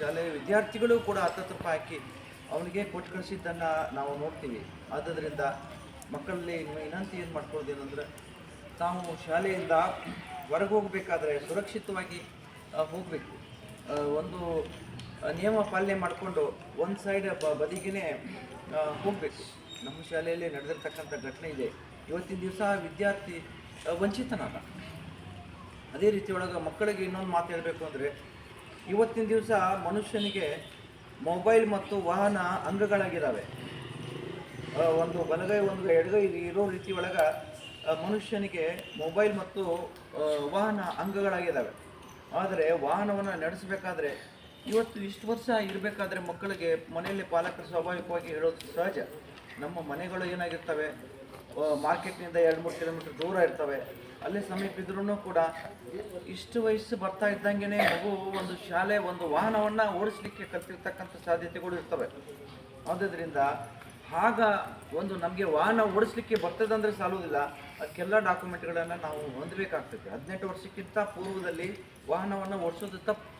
ಶಾಲೆಯ ವಿದ್ಯಾರ್ಥಿಗಳು ಕೂಡ ಹತ್ತತ್ತು ರೂಪಾಯಿ ಹಾಕಿ ಅವನಿಗೆ ಕೊಟ್ಟು ಕಳಿಸಿದ್ದನ್ನು ನಾವು ನೋಡ್ತೀವಿ. ಆದ್ದರಿಂದ ಮಕ್ಕಳಲ್ಲಿ ವಿನಂತಿ ಏನು ಮಾಡ್ಕೊಳ್ಳೋದೇನೆಂದರೆ ತಾವು ಶಾಲೆಯಿಂದ ಹೊರಗೆ ಹೋಗಬೇಕಾದ್ರೆ ಸುರಕ್ಷಿತವಾಗಿ ಹೋಗಬೇಕು. ಒಂದು ನಿಯಮ ಪಾಲನೆ ಮಾಡಿಕೊಂಡು ಒಂದು ಸೈಡ್ ಬದಿಗೇ ಹೋಗಬೇಕು. ನಮ್ಮ ಶಾಲೆಯಲ್ಲಿ ನಡೆದಿರ್ತಕ್ಕಂಥ ಘಟನೆ ಇದೆ. ಇವತ್ತಿನ ದಿವಸ ವಿದ್ಯಾರ್ಥಿ ವಂಚಿತನಾದ. ಅದೇ ರೀತಿ ಒಳಗೆ ಮಕ್ಕಳಿಗೆ ಇನ್ನೊಂದು ಮಾತು ಹೇಳಬೇಕು ಅಂದರೆ ಇವತ್ತಿನ ದಿವಸ ಮನುಷ್ಯನಿಗೆ ಮೊಬೈಲ್ ಮತ್ತು ವಾಹನ ಅಂಗಗಳಾಗಿದ್ದಾವೆ. ಒಂದು ಬಲಗೈ, ಒಂದು ಎಡಗೈ ಇರೋ ರೀತಿ ಒಳಗೆ ಮನುಷ್ಯನಿಗೆ ಮೊಬೈಲ್ ಮತ್ತು ವಾಹನ ಅಂಗಗಳಾಗಿದ್ದಾವೆ. ಆದರೆ ವಾಹನವನ್ನು ನಡೆಸಬೇಕಾದ್ರೆ, ಇವತ್ತು ಇಷ್ಟು ವರ್ಷ ಇರಬೇಕಾದ್ರೆ ಮಕ್ಕಳಿಗೆ ಮನೆಯಲ್ಲಿ ಪಾಲಕರು ಸ್ವಾಭಾವಿಕವಾಗಿ ಹೇಳೋದು ಸಹಜ. ನಮ್ಮ ಮನೆಗಳು ಏನಾಗಿರ್ತವೆ? ಮಾರ್ಕೆಟ್ನಿಂದ ಎರಡು ಮೂರು ಕಿಲೋಮೀಟರ್ ದೂರ ಇರ್ತವೆ. ಅಲ್ಲೇ ಸಮೀಪ ಇದ್ರೂ ಕೂಡ ಇಷ್ಟು ವಯಸ್ಸು ಬರ್ತಾ ಇದ್ದಂಗೆ ಮಗು ಒಂದು ಶಾಲೆ, ಒಂದು ವಾಹನವನ್ನು ಓಡಿಸ್ಲಿಕ್ಕೆ ಕಲ್ತಿರ್ತಕ್ಕಂಥ ಸಾಧ್ಯತೆಗಳು ಇರ್ತವೆ. ಆದ್ದರಿಂದ ಆಗ ಒಂದು ನಮಗೆ ವಾಹನ ಓಡಿಸ್ಲಿಕ್ಕೆ ಬರ್ತದಂದ್ರೆ ಸಾಲುವುದಿಲ್ಲ. ಅದಕ್ಕೆಲ್ಲ ಡಾಕ್ಯುಮೆಂಟ್ಗಳನ್ನು ನಾವು ಹೊಂದಬೇಕಾಗ್ತದೆ. ಹದಿನೆಂಟು ವರ್ಷಕ್ಕಿಂತ ಪೂರ್ವದಲ್ಲಿ ವಾಹನವನ್ನು ಓಡಿಸೋದು ತಪ್ಪು.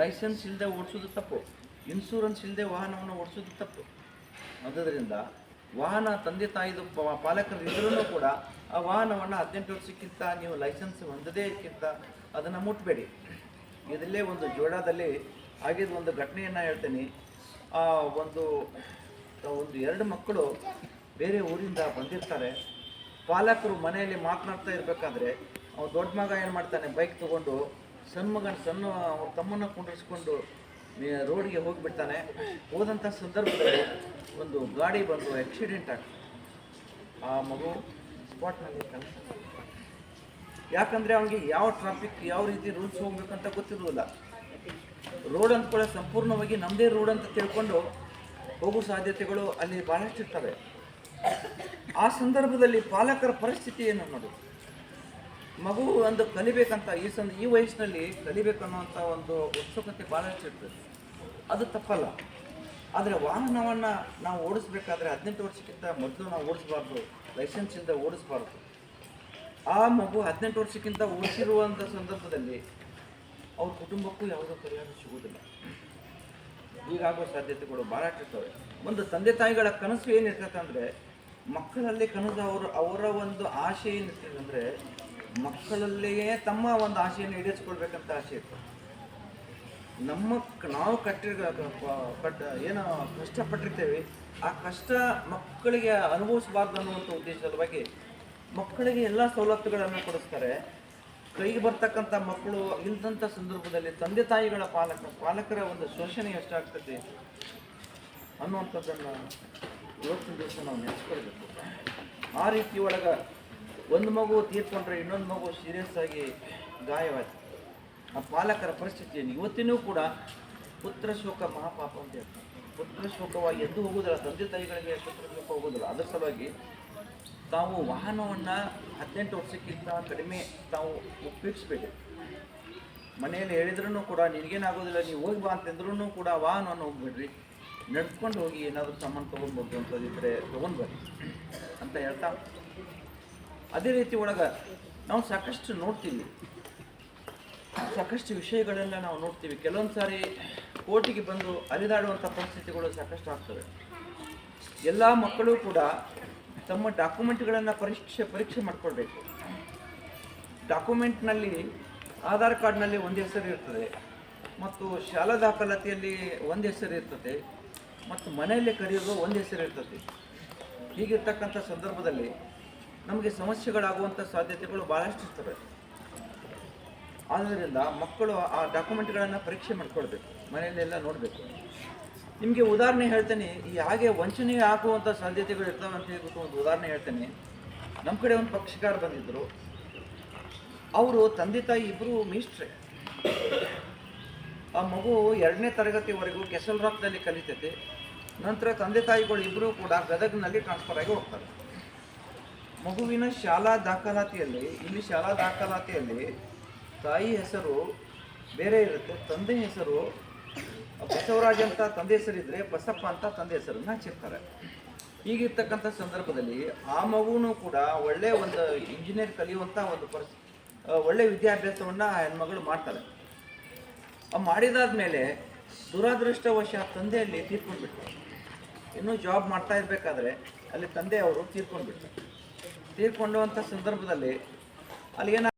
ಲೈಸೆನ್ಸ್ ಇಲ್ಲದೆ ಓಡಿಸೋದು ತಪ್ಪು. ಇನ್ಶೂರೆನ್ಸ್ ಇಲ್ಲದೆ ವಾಹನವನ್ನು ಓಡಿಸೋದು ತಪ್ಪು. ಆದ್ದರಿಂದ ವಾಹನ ತಂದೆ ತಾಯಿದು ಪಾಲಕರು ಇದ್ರೂ ಕೂಡ ಆ ವಾಹನವನ್ನು ಹದಿನೆಂಟು ವರ್ಷಕ್ಕಿಂತ ನೀವು ಲೈಸೆನ್ಸ್ ಹೊಂದದೇ ಇದಕ್ಕಿಂತ ಅದನ್ನು ಮುಟ್ಟಬೇಡಿ ಇದರಲ್ಲೇ ಒಂದು ಜೋಡಾದಲ್ಲಿ ಆಗಿದ ಒಂದು ಘಟನೆಯನ್ನು ಹೇಳ್ತೀನಿ. ಆ ಒಂದು ಒಂದು ಎರಡು ಮಕ್ಕಳು ಬೇರೆ ಊರಿಂದ ಬಂದಿರ್ತಾರೆ. ಪಾಲಕರು ಮನೆಯಲ್ಲಿ ಮಾತನಾಡ್ತಾ ಇರಬೇಕಾದ್ರೆ ಅವ್ನು ದೊಡ್ಡ ಮಗ ಏನು ಮಾಡ್ತಾನೆ? ಬೈಕ್ ತಗೊಂಡು ಸಣ್ಣ ಮಗನ, ಸಣ್ಣ ಅವ್ರ ತಮ್ಮನ್ನು ಕುಂಡ್ರಿಸ್ಕೊಂಡು ರೋಡ್ಗೆ ಹೋಗಿಬಿಡ್ತಾನೆ. ಹೋದಂಥ ಸಂದರ್ಭದಲ್ಲಿ ಒಂದು ಗಾಡಿ ಬಂದು ಆಕ್ಸಿಡೆಂಟ್ ಆಗ್ತದೆ ಆ ಮಗು ಸ್ಪಾಟ್ನಲ್ಲಿ ಯಾಕಂದರೆ ಅವನಿಗೆ ಯಾವ ಟ್ರಾಫಿಕ್ ಯಾವ ರೀತಿ ರೂಲ್ಸ್ ಹೋಗ್ಬೇಕಂತ ಗೊತ್ತಿರೋದಿಲ್ಲ ರೋಡ್ ಕೂಡ ಸಂಪೂರ್ಣವಾಗಿ ನಮ್ಮದೇ ರೋಡ್ ಅಂತ ತಿಳ್ಕೊಂಡು ಹೋಗೋ ಸಾಧ್ಯತೆಗಳು ಅಲ್ಲಿ ಭಾಳಷ್ಟು ಇರ್ತವೆ ಆ ಸಂದರ್ಭದಲ್ಲಿ ಪಾಲಕರ ಪರಿಸ್ಥಿತಿ ಏನು ನೋಡಿ? ಮಗು ಒಂದು ಕಲಿಬೇಕಂತ, ಈ ಸಂದ, ಈ ವಯಸ್ಸಿನಲ್ಲಿ ಕಲಿಬೇಕನ್ನುವಂಥ ಒಂದು ಉತ್ಸುಕತೆ ಭಾಳಷ್ಟು ಇರ್ತದೆ. ಅದು ತಪ್ಪಲ್ಲ. ಆದರೆ ವಾಹನವನ್ನು ನಾವು ಓಡಿಸ್ಬೇಕಾದ್ರೆ ಹದಿನೆಂಟು ವರ್ಷಕ್ಕಿಂತ ಮೊದಲು ನಾವು ಓಡಿಸಬಾರ್ದು ಲೈಸೆನ್ಸಿಂದ ಓಡಿಸಬಾರ್ದು ಓಡಿಸ್ಬಾರ್ದು. ಆ ಮಗು ಹದಿನೆಂಟು ವರ್ಷಕ್ಕಿಂತ ಓಡಿಸಿರುವಂಥ ಸಂದರ್ಭದಲ್ಲಿ ಅವ್ರ ಕುಟುಂಬಕ್ಕೂ ಯಾವುದೋ ಪರಿಹಾರ ಸಿಗುವುದಿಲ್ಲ. ಈಗಾಗೋ ಸಾಧ್ಯತೆಗಳು ಭಾಳ ಇರ್ತವೆ. ಒಂದು ತಂದೆ ತಾಯಿಗಳ ಕನಸು ಏನಿರ್ತದೆ ಅಂದರೆ, ಮಕ್ಕಳಲ್ಲಿ ಕನಸು ಅವರು, ಅವರ ಒಂದು ಆಶೆ ಏನಿರ್ತದೆ ಅಂದರೆ ಮಕ್ಕಳಲ್ಲಿಯೇ ತಮ್ಮ ಒಂದು ಆಸೆಯನ್ನು ಈಡೇರಿಸ್ಕೊಳ್ಬೇಕಂತ ಆಸೆ ಇತ್ತು. ನಮ್ಮ ನಾವು ಕಟ್ಟಿರ ಪಟ್ಟ, ಏನು ಕಷ್ಟಪಟ್ಟಿರ್ತೇವೆ. ಆ ಕಷ್ಟ ಮಕ್ಕಳಿಗೆ ಅನುಭವಿಸಬಾರ್ದು ಅನ್ನುವಂಥ ಉದ್ದೇಶದ ಬಗ್ಗೆ ಮಕ್ಕಳಿಗೆ ಎಲ್ಲ ಸವಲತ್ತುಗಳನ್ನು ಕೊಡಿಸ್ತಾರೆ. ಕೈಗೆ ಬರ್ತಕ್ಕಂಥ ಮಕ್ಕಳು ಇಲ್ದಂಥ ಸಂದರ್ಭದಲ್ಲಿ ತಂದೆ ತಾಯಿಗಳ ಪಾಲಕ, ಪಾಲಕರ ಒಂದು ಶೋಷಣೆ ಎಷ್ಟಾಗ್ತದೆ ಅನ್ನುವಂಥದ್ದನ್ನು ಇವತ್ತಿನ ದಿವಸ ನಾವು ನೆನೆಸ್ಕೊಳ್ಬೇಕು. ಆ ರೀತಿ ಒಳಗೆ ಒಂದು ಮಗು ತೀರ್ಕೊಂಡ್ರೆ ಇನ್ನೊಂದು ಮಗು ಸೀರಿಯಸ್ ಆಗಿ ಗಾಯವಾಯಿತು. ಆ ಪಾಲಕರ ಪರಿಸ್ಥಿತಿ ಏನು? ಇವತ್ತಿನೂ ಕೂಡ ಪುತ್ರ ಶೋಕ ಮಹಾಪಾಪ ಅಂತ ಹೇಳ್ತಾರೆ. ಪುತ್ರ ಶೋಕವಾಗಿ ಎದ್ದು ಹೋಗೋದಿಲ್ಲ ತಂದೆ ತಾಯಿಗಳಿಗೆ ಪುತ್ರ ಶೋಕ ಹೋಗೋದಿಲ್ಲ ಅದರ ಸಲುವಾಗಿ ತಾವು ವಾಹನವನ್ನು ಹದಿನೆಂಟು ವರ್ಷಕ್ಕಿಂತ ಕಡಿಮೆ ತಾವು ಉಪಯೋಗಿಸ್ಬೇಕು ಮನೆಯಲ್ಲಿ ಹೇಳಿದ್ರೂ ಕೂಡ ನಿನಗೇನಾಗೋದಿಲ್ಲ ನೀವು ಹೋಗಿ ಬಾ ಅಂತಂದ್ರೂ ಕೂಡ ವಾಹನವನ್ನು ಹೋಗ್ಬಿಡ್ರಿ. ನಡ್ಕೊಂಡು ಹೋಗಿ ಏನಾದರೂ ಸಾಮಾನು ತೊಗೊಂಡ್ಬೋದು ಅಂತದಿದ್ದರೆ ತೊಗೊಂಡು ಬರ್ರಿ ಅಂತ ಹೇಳ್ತಾ ಅದೇ ರೀತಿ ಒಳಗೆ ನಾವು ಸಾಕಷ್ಟು ನೋಡ್ತೀವಿ. ಸಾಕಷ್ಟು ವಿಷಯಗಳೆಲ್ಲ ನಾವು ನೋಡ್ತೀವಿ. ಕೆಲವೊಂದು ಸಾರಿ ಕೋರ್ಟಿಗೆ ಬಂದು ಅಲಿದಾಡುವಂಥ ಪರಿಸ್ಥಿತಿಗಳು ಸಾಕಷ್ಟು ಆಗ್ತವೆ. ಎಲ್ಲ ಮಕ್ಕಳು ಕೂಡ ತಮ್ಮ ಡಾಕ್ಯುಮೆಂಟ್ಗಳನ್ನು ಪರೀಕ್ಷೆ ಪರೀಕ್ಷೆ ಮಾಡಿಕೊಳ್ಬೇಕು. ಡಾಕ್ಯುಮೆಂಟ್ನಲ್ಲಿ ಆಧಾರ್ ಕಾರ್ಡ್ನಲ್ಲಿ ಒಂದು ಹೆಸರು ಇರ್ತದೆ. ಮತ್ತು ಶಾಲಾ ದಾಖಲಾತಿಯಲ್ಲಿ ಒಂದು ಹೆಸರು ಇರ್ತದೆ. ಮತ್ತು ಮನೆಯಲ್ಲಿ ಕರೆಯೋದು ಒಂದು ಹೆಸರು ಇರ್ತದೆ. ಹೀಗಿರ್ತಕ್ಕಂಥ ಸಂದರ್ಭದಲ್ಲಿ ನಮಗೆ ಸಮಸ್ಯೆಗಳಾಗುವಂಥ ಸಾಧ್ಯತೆಗಳು ಭಾಳಷ್ಟು ಇರ್ತವೆ. ಆದ್ದರಿಂದ ಮಕ್ಕಳು ಆ ಡಾಕ್ಯುಮೆಂಟ್ಗಳನ್ನು ಪರೀಕ್ಷೆ ಮಾಡ್ಕೊಳ್ಬೇಕು, ಮನೆಯಲ್ಲೆಲ್ಲ ನೋಡಬೇಕು. ನಿಮಗೆ ಉದಾಹರಣೆ ಹೇಳ್ತೇನೆ, ಈ ಹಾಗೆ ವಂಚನೆ ಆಗುವಂಥ ಸಾಧ್ಯತೆಗಳು ಇರ್ತವೆ ಅಂತ ಹೇಳ್ಬಿಟ್ಟು ಒಂದು ಉದಾಹರಣೆ ಹೇಳ್ತೇನೆ. ನಮ್ಮ ಕಡೆ ಒಂದು ಪಕ್ಷಕಾರ ಬಂದಿದ್ದರು. ಅವರು ತಂದೆ ತಾಯಿ ಇಬ್ಬರು ಮೀಸ್ಟ್ರೆ ಆ ಮಗು ಎರಡನೇ ತರಗತಿವರೆಗೂ ಕೆಸಲ್ ರಾಕ್ನಲ್ಲಿ ಕಲಿತೈತೆ. ನಂತರ ತಂದೆ ತಾಯಿಗಳು ಇಬ್ಬರೂ ಕೂಡ ಗದಗ್ನಲ್ಲಿ ಟ್ರಾನ್ಸ್ಫರ್ ಆಗಿ ಹೋಗ್ತಾರೆ. ಮಗುವಿನ ಶಾಲಾ ದಾಖಲಾತಿಯಲ್ಲಿ, ಇಲ್ಲಿ ಶಾಲಾ ದಾಖಲಾತಿಯಲ್ಲಿ ತಾಯಿ ಹೆಸರು ಬೇರೆ ಇರುತ್ತೆ, ತಂದೆ ಹೆಸರು, ಬಸವರಾಜ್ ಅಂತ ತಂದೆ ಹೆಸರಿದ್ರೆ ಬಸಪ್ಪ ಅಂತ ತಂದೆ ಹೆಸರನ್ನ ಹಚ್ಚಿರ್ತಾರೆ. ಹೀಗಿರ್ತಕ್ಕಂಥ ಸಂದರ್ಭದಲ್ಲಿ ಆ ಮಗುನು ಕೂಡ ಒಳ್ಳೆ ಒಂದು ಇಂಜಿನಿಯರ್ ಕಲಿಯುವಂಥ ಒಂದು ಪರ್ಸ್ ಒಳ್ಳೆ ಆ ಹೆಣ್ಮಗಳು ಮಾಡ್ತಾರೆ. ಮಾಡಿದಾದ ಮೇಲೆ ದುರಾದೃಷ್ಟವಶ ತಂದೆಯಲ್ಲಿ ತೀರ್ಕೊಂಡ್ಬಿಟ್ಟು ಇನ್ನೂ ಜಾಬ್ ಮಾಡ್ತಾ ಇರಬೇಕಾದ್ರೆ ಅಲ್ಲಿ ತಂದೆಯವರು ತೀರ್ಕೊಂಡ್ಬಿಟ್ರು. ತೀರ್ಕೊಂಡಂಥ ಸಂದರ್ಭದಲ್ಲಿ ಅಲ್ಲಿ ಏನ